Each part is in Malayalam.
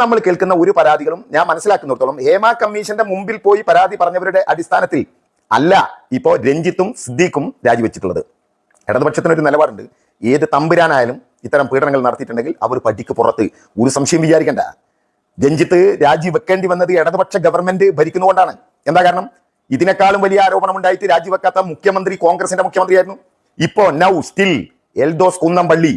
നമ്മൾ കേൾക്കുന്ന ഒരു പരാതികളും ഞാൻ മനസ്സിലാക്കുന്നിടത്തോളം ഹേമ കമ്മീഷന്റെ മുമ്പിൽ പോയി പരാതി പറഞ്ഞവരുടെ അടിസ്ഥാനത്തിൽ അല്ല ഇപ്പോ രഞ്ജിത്തും സിദ്ദീഖും രാജിവെച്ചിട്ടുള്ളത്. ഇടതുപക്ഷത്തിന് ഒരു നിലപാടുണ്ട്. ഏത് തമ്പുരാനായാലും ഇത്തരം പീഡനങ്ങൾ നടത്തിയിട്ടുണ്ടെങ്കിൽ അവർ പടിക്ക് പുറത്ത്. ഒരു സംശയം വിചാരിക്കണ്ട. രഞ്ജിത്ത് രാജിവെക്കേണ്ടി വന്നത് ഇടതുപക്ഷ ഗവൺമെന്റ് ഭരിക്കുന്നതുകൊണ്ടാണ്. എന്താ കാരണം? ഇതിനേക്കാളും വലിയ ആരോപണം ഉണ്ടായിട്ട് രാജിവെക്കാത്ത മുഖ്യമന്ത്രി കോൺഗ്രസിന്റെ മുഖ്യമന്ത്രിയായിരുന്നു. ഇപ്പോ നൗ സ്റ്റിൽ എൽദോസ് കുന്നംപള്ളി.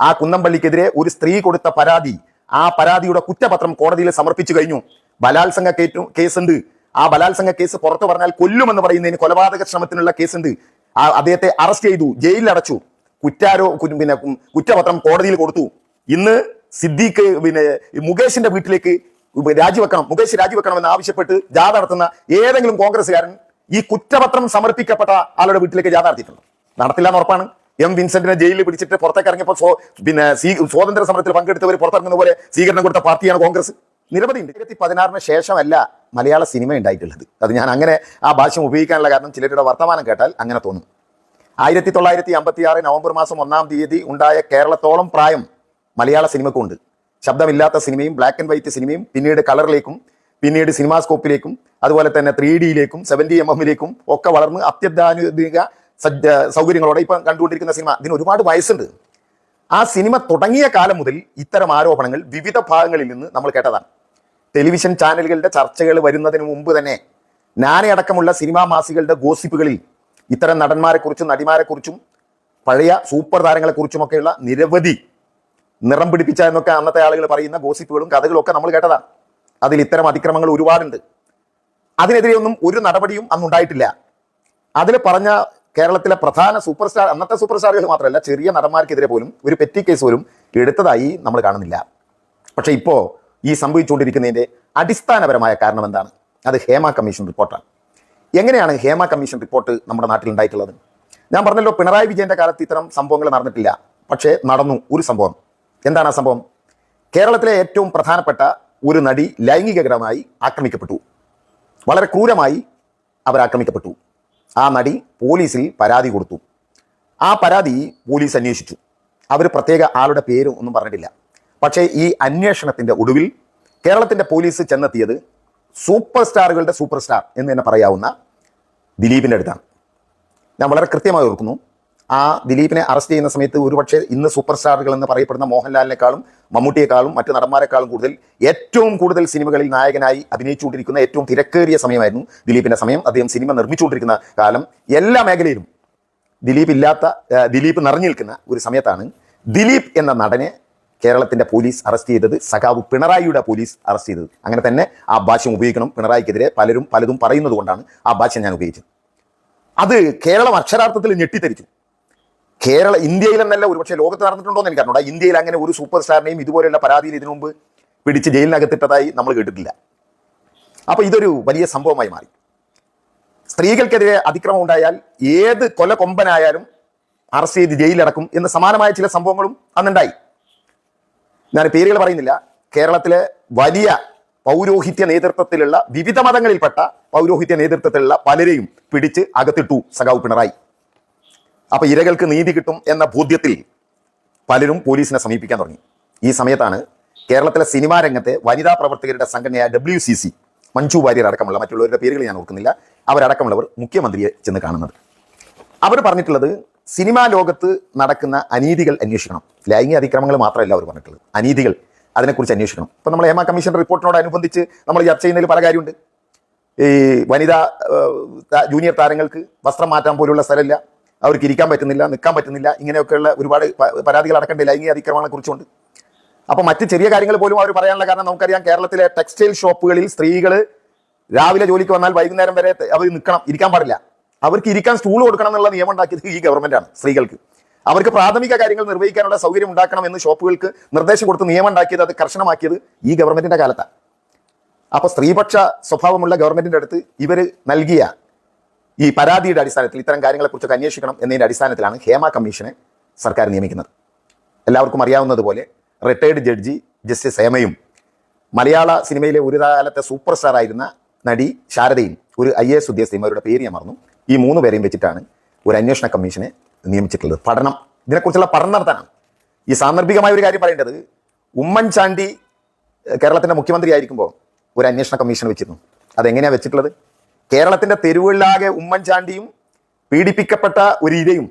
ആ കുന്നംപള്ളിക്കെതിരെ ഒരു സ്ത്രീ കൊടുത്ത പരാതി ആ പരാതിയുടെ കുറ്റപത്രം കോടതിയിൽ സമർപ്പിച്ചു കഴിഞ്ഞു. ബലാത്സംഗ കേസ് കേസുണ്ട്. ആ ബലാത്സംഗ കേസ് പുറത്തു പറഞ്ഞാൽ കൊല്ലുമെന്ന് പറയുന്നതിന് കൊലപാതക ശ്രമത്തിനുള്ള കേസുണ്ട്. ആ അദ്ദേഹത്തെ അറസ്റ്റ് ചെയ്തു ജയിലിൽ അടച്ചു കുറ്റാരോ പിന്നെ കുറ്റപത്രം കോടതിയിൽ കൊടുത്തു. ഇന്ന് സിദ്ദീഖ് പിന്നെ മുകേഷിന്റെ വീട്ടിലേക്ക് രാജിവെക്കണം മുകേഷ് രാജിവെക്കണമെന്ന് ആവശ്യപ്പെട്ട് ജാഥ നടത്തുന്ന ഏതെങ്കിലും കോൺഗ്രസ്സുകാരൻ ഈ കുറ്റപത്രം സമർപ്പിക്കപ്പെട്ട ആളുടെ വീട്ടിലേക്ക് ജാഥ നടത്തിയിട്ടുണ്ട്? നടത്തില്ല എന്ന് ഉറപ്പാണ്. എം വിൻസെന്റിനെ ജയിലിൽ പിടിച്ചിട്ട് പുറത്തേക്ക് ഇറങ്ങിയപ്പോൾ പിന്നെ സ്വീ- സ്വാതന്ത്ര്യ സമരത്തിൽ പങ്കെടുത്തവർ പുറത്തിറങ്ങുന്ന പോലെ സ്വീകരണം കൊടുത്ത പാർട്ടിയാണ് കോൺഗ്രസ്. നിരവധി ഉണ്ട്. രണ്ടായിരത്തി പതിനാറിന് ശേഷമല്ല മലയാള സിനിമ ഉണ്ടായിട്ടുള്ളത്. അത് ഞാൻ അങ്ങനെ ആ ഭാഷ ഉപയോഗിക്കാനുള്ള കാരണം ചിലരുടെ വർത്തമാനം കേട്ടാൽ അങ്ങനെ തോന്നും. ആയിരത്തി തൊള്ളായിരത്തി അമ്പത്തി ആറ് നവംബർ മാസം ഒന്നാം തീയതി ഉണ്ടായ കേരളത്തോളം പ്രായം മലയാള സിനിമക്കുണ്ട്. ശബ്ദമില്ലാത്ത സിനിമയും ബ്ലാക്ക് ആൻഡ് വൈറ്റ് സിനിമയും പിന്നീട് കളറിലേക്കും പിന്നീട് സിനിമാസ്കോപ്പിലേക്കും അതുപോലെ തന്നെ ത്രീ ഡിയിലേക്കും സെവന്റി എം എമ്മിലേക്കും ഒക്കെ വളർന്ന് അത്യന്താനുദിക സജ്ജ സൗകര്യങ്ങളോടെ ഇപ്പം കണ്ടുകൊണ്ടിരിക്കുന്ന സിനിമ. ഇതിന് ഒരുപാട് വയസ്സുണ്ട്. ആ സിനിമ തുടങ്ങിയ കാലം മുതൽ ഇത്തരം ആരോപണങ്ങൾ വിവിധ ഭാഗങ്ങളിൽ നിന്ന് നമ്മൾ കേട്ടതാണ്. ടെലിവിഷൻ ചാനലുകളുടെ ചർച്ചകൾ വരുന്നതിന് മുമ്പ് തന്നെ നാനയടക്കമുള്ള സിനിമാ മാസികളുടെ ഗോസിപ്പുകളിൽ ഇത്തരം നടന്മാരെക്കുറിച്ചും നടിമാരെക്കുറിച്ചും പഴയ സൂപ്പർ താരങ്ങളെക്കുറിച്ചുമൊക്കെയുള്ള നിരവധി നിറം പിടിപ്പിച്ച എന്നൊക്കെ അന്നത്തെ ആളുകൾ പറയുന്ന ഗോസിപ്പുകളും കഥകളും ഒക്കെ നമ്മൾ കേട്ടതാണ്. അതിൽ ഇത്തരം അതിക്രമങ്ങൾ ഒരുപാടുണ്ട്. അതിനെതിരെ ഒന്നും ഒരു നടപടിയും അന്നുണ്ടായിട്ടില്ല. അതിൽ പറഞ്ഞ കേരളത്തിലെ പ്രധാന സൂപ്പർ സ്റ്റാർ അന്നത്തെ സൂപ്പർ സ്റ്റാറുകൾ മാത്രമല്ല ചെറിയ നടന്മാർക്കെതിരെ പോലും ഒരു പെറ്റി കേസ് പോലും എടുത്തതായി നമ്മൾ കാണുന്നില്ല. പക്ഷേ ഇപ്പോൾ ഈ സംഭവിച്ചുകൊണ്ടിരിക്കുന്നതിന്റെ അടിസ്ഥാനപരമായ കാരണം എന്താണ്? അത് ഹേമ കമ്മീഷൻ റിപ്പോർട്ടാണ് എങ്ങനെയാണ് ഹേമ കമ്മീഷൻ റിപ്പോർട്ട് നമ്മുടെ നാട്ടിൽ ഉണ്ടായിട്ടുള്ളത്? ഞാൻ പറഞ്ഞല്ലോ പിണറായി വിജയന്റെ കാലത്ത് ഇത്തരം സംഭവങ്ങൾ നടന്നിട്ടില്ല. പക്ഷേ നടന്നു ഒരു സംഭവം. എന്താണ് ആ സംഭവം? കേരളത്തിലെ ഏറ്റവും പ്രധാനപ്പെട്ട ഒരു നടി ലൈംഗികകരമായി ആക്രമിക്കപ്പെട്ടു. വളരെ ക്രൂരമായി അവർ ആക്രമിക്കപ്പെട്ടു. ആ നടി പോലീസിൽ പരാതി കൊടുത്തു. ആ പരാതി പോലീസ് അന്വേഷിച്ചു. അവർ പ്രത്യേക ആളുടെ പേരും ഒന്നും പറഞ്ഞിട്ടില്ല. പക്ഷേ ഈ അന്വേഷണത്തിന്റെ ഒടുവിൽ കേരളത്തിന്റെ പോലീസ് ചെന്നെത്തിയത് സൂപ്പർ സ്റ്റാറുകളുടെ സൂപ്പർ സ്റ്റാർ എന്ന് തന്നെ പറയാവുന്ന ദിലീപിന്റെ അടുത്താണ്. ഞാൻ വളരെ കൃത്യമായി ഓർക്കുന്നു ആ ദിലീപിനെ അറസ്റ്റ് ചെയ്യുന്ന സമയത്ത് ഒരുപക്ഷെ ഇന്ന് സൂപ്പർ സ്റ്റാറുകൾ എന്ന് പറയപ്പെടുന്ന മോഹൻലാലിനേക്കാളും മമ്മൂട്ടിയെക്കാളും മറ്റ് നടന്മാരെക്കാളും കൂടുതൽ ഏറ്റവും കൂടുതൽ സിനിമകളിൽ നായകനായി അഭിനയിച്ചുകൊണ്ടിരിക്കുന്ന ഏറ്റവും തിരക്കേറിയ സമയമായിരുന്നു ദിലീപിന്റെ സമയം. അദ്ദേഹം സിനിമ നിർമ്മിച്ചുകൊണ്ടിരിക്കുന്ന കാലം എല്ലാ മേഖലയിലും ദിലീപ് ഇല്ലാത്ത ദിലീപ് നിറഞ്ഞു നിൽക്കുന്ന ഒരു സമയത്താണ് ദിലീപ് എന്ന നടനെ കേരളത്തിന്റെ പോലീസ് അറസ്റ്റ് ചെയ്തത് സഖാവ് പിണറായിയുടെ പോലീസ് അറസ്റ്റ് ചെയ്തത്. അങ്ങനെ തന്നെ ആ ഭാഷ്യം ഉപയോഗിക്കണം. പിണറായിക്കെതിരെ പലരും പലതും പറയുന്നത് കൊണ്ടാണ് ആ ഭാഷ്യം ഞാൻ ഉപയോഗിച്ചത്. അത് കേരളം അക്ഷരാർത്ഥത്തിൽ ഞെട്ടിത്തെരിച്ചു കേരള ഇന്ത്യയിലെന്നല്ല ഒരു ഒരുപക്ഷെ ലോകത്ത് നടന്നിട്ടുണ്ടോ എന്ന് എനിക്കറിഞ്ഞൂടാ ഇന്ത്യയിൽ അങ്ങനെ ഒരു സൂപ്പർ സ്റ്റാറിനെയും ഇതുപോലെയുള്ള പരാതിയിൽ ഇതിനു മുമ്പ് പിടിച്ച് ജയിലിനകത്തിട്ടതായി നമ്മൾ കേട്ടിട്ടില്ല. അപ്പോൾ ഇതൊരു വലിയ സംഭവമായി മാറി. സ്ത്രീകൾക്കെതിരെ അതിക്രമം ഉണ്ടായാൽ ഏത് കൊല കൊമ്പനായാലും അറസ്റ്റ് ചെയ്ത് ജയിലിലടക്കും എന്ന് സമാനമായ ചില സംഭവങ്ങളും അന്നുണ്ടായി. ഞാൻ പേരുകൾ പറയുന്നില്ല. കേരളത്തിലെ വലിയ പൗരോഹിത്യ നേതൃത്വത്തിലുള്ള വിവിധ മതങ്ങളിൽപ്പെട്ട പൗരോഹിത്യ നേതൃത്വത്തിലുള്ള പലരെയും പിടിച്ച് അകത്തിട്ടു സഖാവ് പിണറായി. അപ്പൊ ഇരകൾക്ക് നീതി കിട്ടും എന്ന ബോധ്യത്തിൽ പലരും പോലീസിനെ സമീപിക്കാൻ തുടങ്ങി. ഈ സമയത്താണ് കേരളത്തിലെ സിനിമാ രംഗത്തെ വനിതാ പ്രവർത്തകരുടെ സംഘടനയായ W C C Manju Warrier അടക്കമുള്ള മറ്റുള്ളവരുടെ പേരുകൾ ഞാൻ ഓർക്കുന്നില്ല. അവരടക്കമുള്ളവർ മുഖ്യമന്ത്രിയെ ചെന്ന് കാണുന്നത്. അവർ പറഞ്ഞിട്ടുള്ളത് സിനിമാ ലോകത്ത് നടക്കുന്ന അനീതികൾ അന്വേഷിക്കണം. ലൈംഗിക അതിക്രമങ്ങൾ മാത്രമല്ല അവർ പറഞ്ഞിട്ടുള്ളത്. അനീതികൾ അതിനെക്കുറിച്ച് അന്വേഷിക്കണം. ഇപ്പം നമ്മൾ ഹേമ കമ്മീഷൻ റിപ്പോർട്ടിനോടനുബന്ധിച്ച് നമ്മൾ ചർച്ച ചെയ്യുന്നതിൽ പല കാര്യമുണ്ട്. ഈ വനിതാ ജൂനിയർ താരങ്ങൾക്ക് വസ്ത്രം മാറ്റാൻ പോലുള്ള സ്ഥലമില്ല. അവർക്ക് ഇരിക്കാൻ പറ്റുന്നില്ല നിൽക്കാൻ പറ്റുന്നില്ല ഇങ്ങനെയൊക്കെയുള്ള ഒരുപാട് പരാതികൾ അടക്കേണ്ട ലൈംഗിക അതിക്രമങ്ങളെ കുറിച്ചുണ്ട് അപ്പൊ മറ്റ് ചെറിയ കാര്യങ്ങൾ പോലും അവർ പറയാനുള്ള കാരണം നമുക്കറിയാം കേരളത്തിലെ ടെക്സ്റ്റൈൽ ഷോപ്പുകളിൽ സ്ത്രീകൾ രാവിലെ ജോലിക്ക് വന്നാൽ വൈകുന്നേരം വരെ അവർ നിൽക്കണം ഇരിക്കാൻ പാടില്ല. അവർക്ക് ഇരിക്കാൻ സ്റ്റൂൾ കൊടുക്കണം എന്നുള്ള നിയമം ഉണ്ടാക്കിയത് ഈ ഗവൺമെന്റാണ് സ്ത്രീകൾക്ക്. അവർക്ക് പ്രാഥമിക കാര്യങ്ങൾ നിർവഹിക്കാനുള്ള സൗകര്യം ഉണ്ടാക്കണം എന്ന് ഷോപ്പുകൾക്ക് നിർദ്ദേശം കൊടുത്ത് നിയമം ഉണ്ടാക്കിയത് അത് കർശനമാക്കിയത് ഈ ഗവൺമെന്റിന്റെ കാലത്താണ്. അപ്പോൾ സ്ത്രീപക്ഷ സ്വഭാവമുള്ള ഗവൺമെന്റിന്റെ അടുത്ത് ഇവർ നൽകിയ ഈ പരാതിയുടെ അടിസ്ഥാനത്തിൽ ഇത്തരം കാര്യങ്ങളെക്കുറിച്ചൊക്കെ അന്വേഷിക്കണം എന്നതിന്റെ അടിസ്ഥാനത്തിലാണ് ഹേമ കമ്മീഷനെ സർക്കാർ നിയമിക്കുന്നത്. എല്ലാവർക്കും അറിയാവുന്നതുപോലെ റിട്ടയർഡ് ജഡ്ജി ജസ്റ്റിസ് ഹേമയും മലയാള സിനിമയിലെ ഒരു കാലത്തെ സൂപ്പർ സ്റ്റാർ ആയിരുന്ന നടി ശാരദയും ഒരു ഐ എ എസ് ഉദ്യോഗസ്ഥയും അവരുടെ പേര് ഞാൻ മറന്നു. ഈ മൂന്ന് പേരെയും വെച്ചിട്ടാണ് ഒരു അന്വേഷണ കമ്മീഷനെ നിയമിച്ചിട്ടുള്ളത്. പഠനം. ഇതിനെക്കുറിച്ചുള്ള പഠനം നടത്താനാണ്. ഈ സാന്ദർഭികമായ ഒരു കാര്യം പറയേണ്ടത് ഉമ്മൻചാണ്ടി കേരളത്തിന്റെ മുഖ്യമന്ത്രി ആയിരിക്കുമ്പോൾ ഒരു അന്വേഷണ കമ്മീഷൻ വെച്ചിരുന്നു. അതെങ്ങനെയാണ് വെച്ചിട്ടുള്ളത്? കേരളത്തിന്റെ തെരുവുകളിലാകെ ഉമ്മൻചാണ്ടിയും പീഡിപ്പിക്കപ്പെട്ട ഒരു ഇരയും.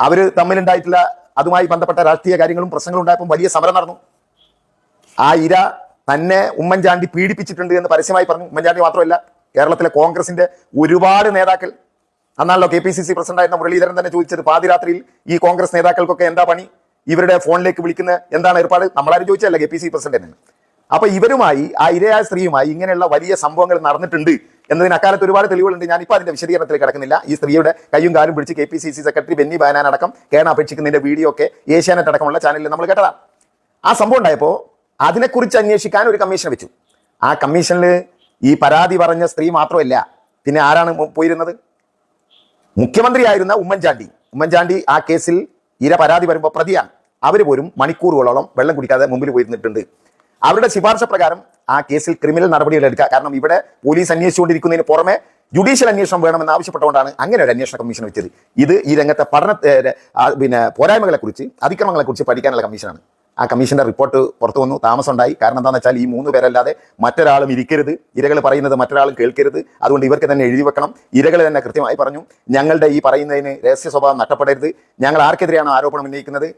അവർ തമ്മിലുണ്ടായിട്ടുള്ള അതുമായി ബന്ധപ്പെട്ട രാഷ്ട്രീയ കാര്യങ്ങളും പ്രശ്നങ്ങളും ഉണ്ടായപ്പോൾ വലിയ സമരം നടന്നു. ആ ഇര തന്നെ ഉമ്മൻചാണ്ടി പീഡിപ്പിച്ചിട്ടുണ്ട് എന്ന് പരസ്യമായി പറഞ്ഞു. ഉമ്മൻചാണ്ടി മാത്രമല്ല കേരളത്തിലെ കോൺഗ്രസിന്റെ ഒരുപാട് നേതാക്കൾ. അന്നാണല്ലോ K P C C president ആയിരുന്ന മുരളീധരൻ തന്നെ ചോദിച്ചത് പാതിരാത്രിയിൽ ഈ കോൺഗ്രസ് നേതാക്കൾക്കൊക്കെ എന്താ പണി? ഇവരുടെ ഫോണിലേക്ക് വിളിക്കുന്ന എന്താണ് ഏർപ്പാട്? നമ്മളാരും ചോദിച്ചല്ല കെ പി സി പ്രസിഡന്റ് അപ്പൊ ഇവരുമായി ആ ഇരയായ സ്ത്രീയുമായി ഇങ്ങനെയുള്ള വലിയ സംഭവങ്ങൾ നടന്നിട്ടുണ്ട്. എന്നതിന് അക്കാലത്ത് ഒരുപാട് തെളിവുകളുണ്ട്. ഞാനിപ്പോൾ അതിന്റെ വിശദീകരണത്തിൽ കിടക്കുന്നില്ല. ഈ സ്ത്രീയുടെ കയ്യും കാലും പിടിച്ച് K P C C secretary Benny Behanan അടക്കം കേണ അപേക്ഷിക്കുന്നതിന്റെ വീഡിയോ ഒക്കെ ഏഷ്യാനെറ്റ് അടക്കമുള്ള ചാനലിൽ നമ്മൾ കേട്ടതാണ്. ആ സംഭവം ഉണ്ടായപ്പോൾ അതിനെക്കുറിച്ച് അന്വേഷിക്കാൻ ഒരു കമ്മീഷൻ വെച്ചു. ആ കമ്മീഷനിൽ ഈ പരാതി പറഞ്ഞ സ്ത്രീ മാത്രമല്ല പിന്നെ ആരാണ് പോയിരുന്നത്? മുഖ്യമന്ത്രിയായിരുന്ന ഉമ്മൻചാണ്ടി. ഉമ്മൻചാണ്ടി ആ കേസിൽ ഇര പരാതി വരുമ്പോൾ പ്രതിയാണ്. അവർ പോലും മണിക്കൂറുകളോളം വെള്ളം കുടിക്കാതെ മുമ്പിൽ പോയിരുന്നിട്ടുണ്ട്. അവരുടെ ശുപാർശ പ്രകാരം ആ കേസിൽ ക്രിമിനൽ നടപടികൾ എടുക്കുക. കാരണം ഇവിടെ പോലീസ് അന്വേഷിച്ചുകൊണ്ടിരിക്കുന്നതിന് പുറമെ ജുഡീഷ്യൽ അന്വേഷണം വേണമെന്ന് ആവശ്യപ്പെട്ടുകൊണ്ടാണ് അങ്ങനെ ഒരു അന്വേഷണ കമ്മീഷൻ വെച്ചത്. ഇത് ഈ രംഗത്തെ പഠന പിന്നെ പോരായ്മകളെ കുറിച്ച് അതിക്രമങ്ങളെ കുറിച്ച് പഠിക്കാനുള്ള കമ്മീഷനാണ് ആ കമ്മീഷന്റെ റിപ്പോർട്ട് പുറത്തു വന്നു താമസം ഉണ്ടായി. കാരണം എന്താണെന്ന് വെച്ചാൽ ഈ മൂന്ന് പേരല്ലാതെ മറ്റൊരാളും ഇരിക്കരുത്. ഇരകൾ പറയുന്നത് മറ്റൊരാളും കേൾക്കരുത്. അതുകൊണ്ട് ഇവർക്ക് തന്നെ എഴുതി വെക്കണം. ഇരകൾ തന്നെ കൃത്യമായി പറഞ്ഞു ഞങ്ങളുടെ ഈ പറയുന്നതിന് രഹസ്യ സ്വഭാവം നഷ്ടപ്പെടരുത്. ഞങ്ങൾ ആർക്കെതിരെയാണ് ആരോപണം ഉന്നയിക്കുന്നത്?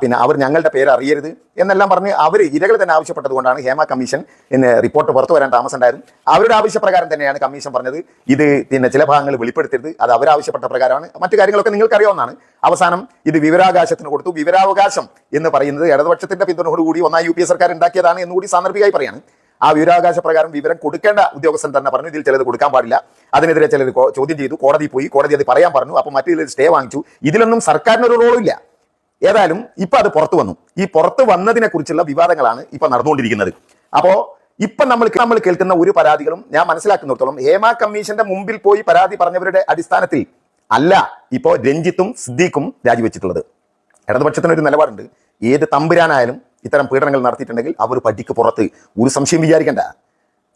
പിന്നെ അവർ ഞങ്ങളുടെ പേര് അറിയരുത് എന്നെല്ലാം പറഞ്ഞ് അവർ ഇരകൾ തന്നെ ആവശ്യപ്പെട്ടതുകൊണ്ടാണ് ഹേമ കമ്മീഷൻ റിപ്പോർട്ട് പുറത്തു വരാൻ താമസം ഉണ്ടായിരുന്നു അവരുടെ ആവശ്യപ്രകാരം തന്നെയാണ് കമ്മീഷൻ പറഞ്ഞത്. ഇത് പിന്നെ ചില ഭാഗങ്ങൾ വെളിപ്പെടുത്തരുത്. അത് അവരാവശ്യപ്പെട്ട പ്രകാരമാണ്. മറ്റു കാര്യങ്ങളൊക്കെ നിങ്ങൾക്ക് അറിയാവുന്നതാണ് അവസാനം ഇത് വിവരാവകാശത്തിന് കൊടുത്തു. വിവരാവകാശം എന്ന് പറയുന്നത് ഇടതുപക്ഷത്തിന്റെ പിന്തുണയോടുകൂടി ഒന്നാം യു പി എ സർക്കാർ ഉണ്ടാക്കിയതാണ് എന്നുകൂടി സാന്ദർഭികമായി പറയാണ്. ആ വിവരാവകാശ പ്രകാരം വിവരം കൊടുക്കേണ്ട ഉദ്യോഗസ്ഥൻ തന്നെ പറഞ്ഞു. ഇതിൽ ചിലത് കൊടുക്കാൻ പാടില്ല. അതിനെതിരെ ചിലർ ചോദ്യം ചെയ്തു. കോടതി പോയി. കോടതി അത് പറയാൻ പറഞ്ഞു. അപ്പൊ മറ്റു സ്റ്റേ വാങ്ങിച്ചു. ഇതിലൊന്നും സർക്കാരിനൊരു റോളും ഇല്ല. ഏതായാലും ഇപ്പൊ അത് പുറത്തു വന്നു. ഈ പുറത്തു വന്നതിനെ കുറിച്ചുള്ള വിവാദങ്ങളാണ് ഇപ്പൊ നടന്നുകൊണ്ടിരിക്കുന്നത്. അപ്പോ ഇപ്പൊ നമ്മൾ നമ്മൾ കേൾക്കുന്ന ഒരു പരാതികളും ഞാൻ മനസ്സിലാക്കുന്നിടത്തോളം ഹേമ കമ്മീഷന്റെ മുമ്പിൽ പോയി പരാതി പറഞ്ഞവരുടെ അടിസ്ഥാനത്തിൽ അല്ല ഇപ്പോ രഞ്ജിത്തും സിദ്ദീഖും രാജിവെച്ചിട്ടുള്ളത്. ഇടതുപക്ഷത്തിന് ഒരു നിലപാടുണ്ട്. ഏത് തമ്പുരാനായാലും ഇത്തരം പീഡനങ്ങൾ നടത്തിയിട്ടുണ്ടെങ്കിൽ അവർ പടിക്ക് പുറത്ത്. ഒരു സംശയം വിചാരിക്കണ്ട.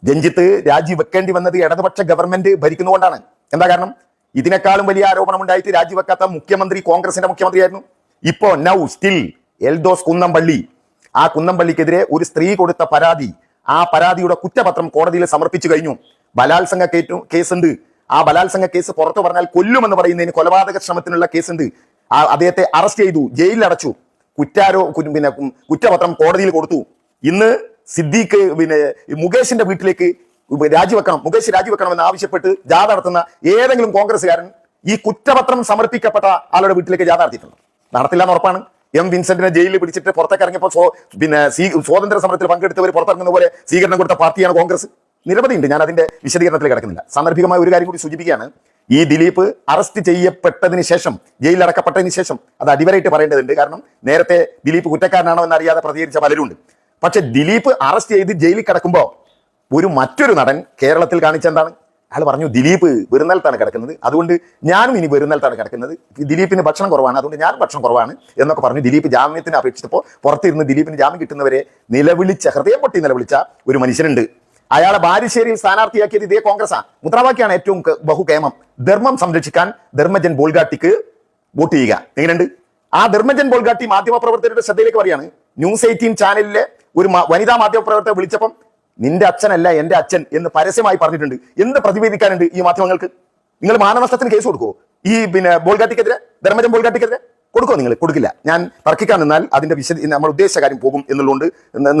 രഞ്ജിത്ത് രാജിവെക്കേണ്ടി വന്നത് ഇടതുപക്ഷ ഗവൺമെന്റ് ഭരിക്കുന്നതുകൊണ്ടാണ്. എന്താ കാരണം? ഇതിനേക്കാളും വലിയ ആരോപണം ഉണ്ടായിട്ട് രാജിവെക്കാത്ത മുഖ്യമന്ത്രി കോൺഗ്രസിന്റെ മുഖ്യമന്ത്രിയായിരുന്നു. ഇപ്പോ നൗ സ്റ്റിൽ എൽദോസ് കുന്നംപള്ളി ആ കുന്നംപള്ളിക്കെതിരെ ഒരു സ്ത്രീ കൊടുത്ത പരാതി. ആ പരാതിയുടെ കുറ്റപത്രം കോടതിയിൽ സമർപ്പിച്ചു കഴിഞ്ഞു. ബലാത്സംഗ കേസുണ്ട്. ആ ബലാത്സംഗ കേസ് പുറത്തു പറഞ്ഞാൽ കൊല്ലുമെന്ന് പറയുന്നതിന് കൊലപാതക ശ്രമത്തിനുള്ള കേസുണ്ട്. ആ അദ്ദേഹത്തെ അറസ്റ്റ് ചെയ്തു ജയിലിൽ അടച്ചു കുറ്റാരോ പിന്നെ കുറ്റപത്രം കോടതിയിൽ കൊടുത്തു. ഇന്ന് സിദ്ദീഖ് പിന്നെ മുകേഷിന്റെ വീട്ടിലേക്ക് രാജിവെക്കണം മുകേഷ് രാജിവെക്കണമെന്ന് ആവശ്യപ്പെട്ട് ജാഥ നടത്തുന്ന ഏതെങ്കിലും കോൺഗ്രസ്സുകാരൻ ഈ കുറ്റപത്രം സമർപ്പിക്കപ്പെട്ട ആളുടെ വീട്ടിലേക്ക് ജാഥ നടത്തിയിട്ടുണ്ട്? നടത്തില്ല എന്ന് ഉറപ്പാണ്. എം വിൻസെന്റിനെ ജയിലിൽ പിടിച്ചിട്ട് പുറത്തേക്ക് ഇറങ്ങിയപ്പോൾ പിന്നെ സ്വീ- സ്വാതന്ത്ര്യ സമരത്തിൽ പങ്കെടുത്തവർ പുറത്തിറങ്ങുന്ന പോലെ സ്വീകരണം കൊടുത്ത പാർട്ടിയാണ് കോൺഗ്രസ്. നിരവധി ഉണ്ട് ഞാൻ അതിന്റെ വിശദീകരണത്തിൽ കിടക്കുന്നില്ല. സാന്ദർഭികമായ ഒരു കാര്യം കൂടി സൂചിപ്പിക്കുകയാണ്. ഈ ദിലീപ് അറസ്റ്റ് ചെയ്യപ്പെട്ടതിന് ശേഷം ജയിലിൽ അടക്കപ്പെട്ടതിന് ശേഷം അത് അടിവരായിട്ട് പറയേണ്ടതുണ്ട്. കാരണം നേരത്തെ ദിലീപ് കുറ്റക്കാരനാണോ എന്നറിയാതെ പ്രതികരിച്ച പലരുണ്ട്. പക്ഷെ ദിലീപ് അറസ്റ്റ് ചെയ്ത് ജയിലിൽ കിടക്കുമ്പോൾ ഒരു മറ്റൊരു നടൻ കേരളത്തിൽ കാണിച്ച എന്താണ്? അയാൾ പറഞ്ഞു ദിലീപ് വെറുന്നൽത്താണ് കിടക്കുന്നത്. അതുകൊണ്ട് ഞാനും ഇനി വെറുന്നൽത്താണ് കിടക്കുന്നത്. ദിലീപിന് ഭക്ഷണം കുറവാണ്. അതുകൊണ്ട് ഞാനും ഭക്ഷണം കുറവാണ് എന്നൊക്കെ പറഞ്ഞു ദിലീപ് ജാമ്യത്തിന് അപേക്ഷിച്ചപ്പോൾ പുറത്തിരുന്ന് ദിലീപിന് ജാമ്യം കിട്ടുന്നവരെ നിലവിളിച്ച ഹൃദയം പൊട്ടി നിലവിളിച്ച ഒരു മനുഷ്യനുണ്ട്. അയാളെ ബാരിശ്ശേരി സ്ഥാനാർത്ഥിയാക്കിയത് ഇതേ കോൺഗ്രസ്സാണ് മുദ്രാവാക്യാണ് ഏറ്റവും ബഹുകേമം. ധർമ്മം സംരക്ഷിക്കാൻ ധർമ്മജൻ ബോൾഗാട്ടിക്ക് വോട്ട് ചെയ്യുക. എങ്ങനെയുണ്ട്? ആ ധർമ്മജൻ ബോൾഗാട്ടി മാധ്യമപ്രവർത്തകരുടെ ശ്രദ്ധയിലേക്ക് പറയാണ് ന്യൂസ് എയ്റ്റീൻ ചാനലിലെ ഒരു വനിതാ മാധ്യമപ്രവർത്തകർ വിളിച്ചപ്പം നിന്റെ അച്ഛനല്ല എന്റെ അച്ഛൻ എന്ന് പരസ്യമായി പറഞ്ഞിട്ടുണ്ട്. എന്ത് പ്രതിവേദിക്കാനുണ്ട് ഈ മാധ്യമങ്ങൾക്ക്? നിങ്ങൾ മാനനഷ്ടത്തിന് കേസ് കൊടുക്കുമോ ഈ പിന്നെ ബോൾഗാട്ടിക്കെതിരെ ധർമ്മജൻ ബോൾഗാട്ടിക്കെതിരെ കൊടുക്കുമോ നിങ്ങൾ? കൊടുക്കില്ല. ഞാൻ തർക്കിക്കാൻ നിന്നാൽ അതിന്റെ വിശദ നമ്മൾ ഉദ്ദേശിച്ച കാര്യം പോകും എന്നുള്ളതുകൊണ്ട്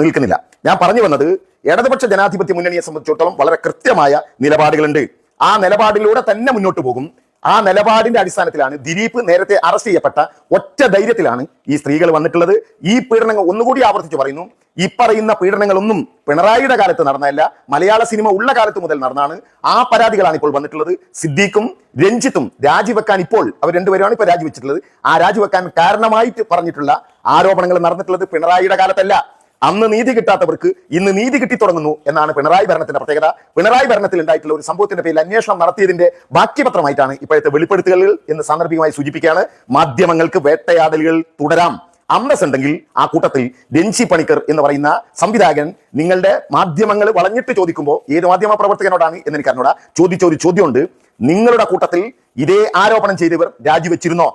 നിൽക്കുന്നില്ല. ഞാൻ പറഞ്ഞു വന്നത് ഇടതുപക്ഷ ജനാധിപത്യ മുന്നണിയെ സംബന്ധിച്ചിടത്തോളം വളരെ കൃത്യമായ നിലപാടുകളുണ്ട്. ആ നിലപാടിലൂടെ തന്നെ മുന്നോട്ട് പോകും. ആ നിലപാടിന്റെ അടിസ്ഥാനത്തിലാണ് ദിലീപ് നേരത്തെ അറസ്റ്റ് ചെയ്യപ്പെട്ട ഒറ്റ ധൈര്യത്തിലാണ് ഈ സ്ത്രീകൾ വന്നിട്ടുള്ളത്. ഈ പീഡനങ്ങൾ ഒന്നുകൂടി ആവർത്തിച്ച് പറയുന്നു. ഈ പറയുന്ന പീഡനങ്ങളൊന്നും പിണറായിയുടെ കാലത്ത് നടന്നതല്ല മലയാള സിനിമ ഉള്ള കാലത്ത് മുതൽ നടന്നാണ്. ആ പരാതികളാണ് ഇപ്പോൾ വന്നിട്ടുള്ളത്. സിദ്ദീഖും രഞ്ജിത്തും രാജിവെക്കാൻ ഇപ്പോൾ അവർ രണ്ടുപേരുമാണ് ഇപ്പോൾ രാജിവെച്ചിട്ടുള്ളത്. ആ രാജിവെക്കാൻ കാരണമായിട്ട് പറഞ്ഞിട്ടുള്ള ആരോപണങ്ങൾ നടന്നിട്ടുള്ളത് പിണറായിയുടെ കാലത്തല്ല. അന്ന് നീതി കിട്ടാത്തവർക്ക് ഇന്ന് നീതി കിട്ടി തുടങ്ങുന്നു എന്നാണ് പിണറായി ഭരണത്തിന്റെ പ്രത്യേകത. പിണറായി ഭരണത്തിൽ ഉണ്ടായിട്ടുള്ള ഒരു സംഭവത്തിന്റെ പേരിൽ അന്വേഷണം നടത്തിയതിന്റെ ബാക്കിപത്രമായിട്ടാണ് ഇപ്പോഴത്തെ വെളിപ്പെടുത്തലുകൾ എന്ന് സാന്ദർഭികമായി സൂചിപ്പിക്കുകയാണ്. മാധ്യമങ്ങൾക്ക് വേട്ടയാടലുകൾ തുടരാം. അന്തസ് ഉണ്ടെങ്കിൽ ആ കൂട്ടത്തിൽ രഞ്ജി പണിക്കർ എന്ന് പറയുന്ന സംവിധായകൻ നിങ്ങളുടെ മാധ്യമങ്ങൾ വളഞ്ഞിട്ട് ചോദിക്കുമ്പോൾ ഏത് മാധ്യമ പ്രവർത്തകനോടാണ് എന്ന് എനിക്ക് അറിഞ്ഞോടാ. ചോദിച്ച ഒരു ചോദ്യമുണ്ട്. നിങ്ങളുടെ കൂട്ടത്തിൽ ഇതേ ആരോപണം ചെയ്തവർ രാജിവെച്ചിരുന്നോ?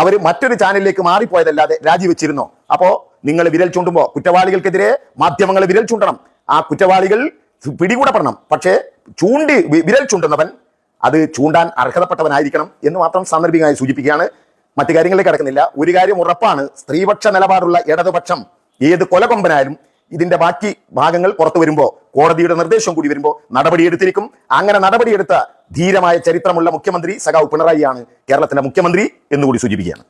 അവർ മറ്റൊരു ചാനലിലേക്ക് മാറിപ്പോയതല്ലാതെ രാജിവെച്ചിരുന്നോ. അപ്പോ നിങ്ങൾ വിരൽ ചൂണ്ടുമ്പോൾ കുറ്റവാളികൾക്കെതിരെ മാധ്യമങ്ങൾ വിരൽ ചൂണ്ടണം. ആ കുറ്റവാളികൾ പിടികൂടപ്പെടണം. പക്ഷേ ചൂണ്ടി വിരൽ ചൂണ്ടുന്നവൻ അത് ചൂണ്ടാൻ അർഹതപ്പെട്ടവനായിരിക്കണം എന്ന് മാത്രം സാന്ദർഭികമായി സൂചിപ്പിക്കുകയാണ്. മറ്റു കാര്യങ്ങളിലേക്ക് കടക്കുന്നില്ല. ഒരു കാര്യം ഉറപ്പാണ്. സ്ത്രീപക്ഷ നിലപാടുള്ള ഇടതുപക്ഷം ഏത് കൊലകൊമ്പനായാലും ഇതിന്റെ ബാക്കി ഭാഗങ്ങൾ പുറത്തു വരുമ്പോൾ കോടതിയുടെ നിർദ്ദേശം കൂടി വരുമ്പോൾ നടപടിയെടുത്തിരിക്കും. അങ്ങനെ നടപടിയെടുത്ത ധീരമായ ചരിത്രമുള്ള മുഖ്യമന്ത്രി സഖാവ് പിണറായിയാണ് കേരളത്തിന്റെ മുഖ്യമന്ത്രി എന്നുകൂടി സൂചിപ്പിക്കുകയാണ്.